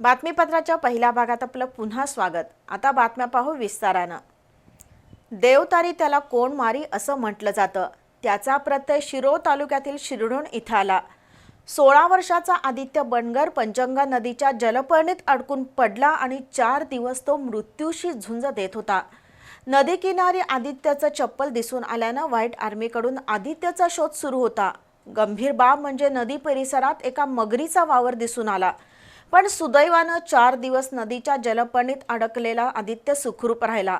बातमीपत्राच्या पहिल्या भागात आपलं पुन्हा स्वागत. आता बातम्या पाहू विस्तारानं. देवतारी त्याला कोण मारी असं म्हटलं जातं. त्याचा प्रत्यय शिरोळ तालुक्यातील शिरढोण इथं आला. सोळा वर्षाचा आदित्य बनगर पंचंगा नदीच्या जलपर्णीत अडकून पडला आणि चार दिवस तो मृत्यूशी झुंज देत होता. नदीकिनारी आदित्यचं चप्पल दिसून आल्यानं व्हाईट आर्मीकडून आदित्यचा शोध सुरू होता. गंभीर बाब म्हणजे नदी परिसरात एका मगरीचा वावर दिसून आला. पण सुदैवानं चार दिवस नदीच्या जलपणीत अडकलेला आदित्य सुखरूप राहिला.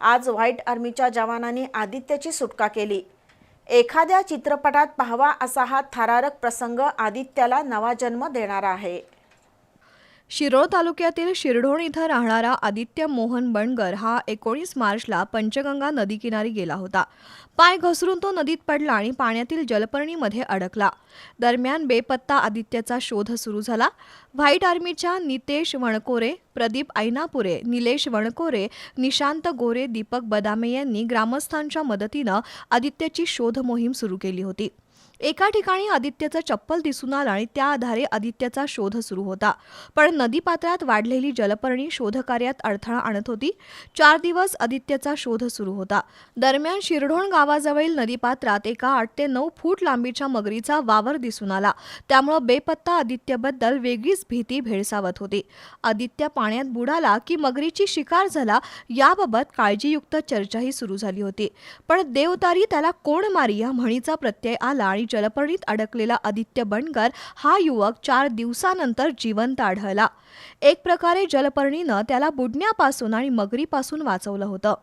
आज व्हाईट आर्मीच्या जवानांनी आदित्यची सुटका केली. एखाद्या चित्रपटात पाहावा असा हा थरारक प्रसंग आदित्याला नवा जन्म देणारा आहे. शिरोळ तालुक्यातील शिरढोण इथं राहणारा आदित्य मोहन बणगर हा एकोणीस मार्चला पंचगंगा नदीकिनारी गेला होता. पाय घसरून तो नदीत पडला आणि पाण्यातील जलपर्णीमध्ये अडकला. दरम्यान बेपत्ता आदित्यचा शोध सुरू झाला. व्हाईट आर्मीच्या नितेश वणकोरे प्रदीप ऐनापुरे निलेश वणकोरे निशांत गोरे दीपक बदामे यांनी ग्रामस्थांच्या मदतीनं आदित्याची शोध मोहीम सुरू केली होती. एका ठिकाणी आदित्यचं चप्पल दिसून आलं आणि त्या आधारे आदित्यचा शोध सुरू होता. पण नदीपात्रात वाढलेली जलपर्णी शोधकार्यात अडथळा आणत होती. चार दिवस आदित्यचा शोध सुरू होता. दरम्यान शिरढोण गावाजवळील नदीपात्रात एका आठ ते नऊ फूट लांबीच्या मगरीचा वावर दिसून आला. त्यामुळं बेपत्ता आदित्यबद्दल वेगळीच भीती भेडसावत होती. आदित्य पाण्यात बुडाला की मगरीची शिकार झाला याबाबत काळजीयुक्त चर्चाही सुरू झाली होती. पण देवतारी त्याला कोण मारी या म्हणीचा प्रत्यय आला आणि जलपर्णीत अडकलेला आदित्य बणगर हा युवक चार दिवसानंतर जिवंत आढळला. एक प्रकारे जलपर्णीनं त्याला बुडण्यापासून आणि मगरीपासून वाचवलं होतं.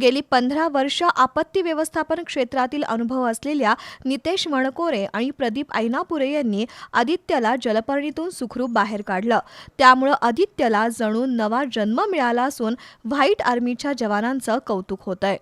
गेली पंधरा वर्ष आपत्ती व्यवस्थापन क्षेत्रातील अनुभव असलेल्या नितेश वणकोरे आणि प्रदीप ऐनापुरे यांनी आदित्यला जलपर्णीतून सुखरूप बाहेर काढलं. त्यामुळं आदित्यला जणू नवा जन्म मिळाला असून व्हाईट आर्मीच्या जवानांचं कौतुक होतंय.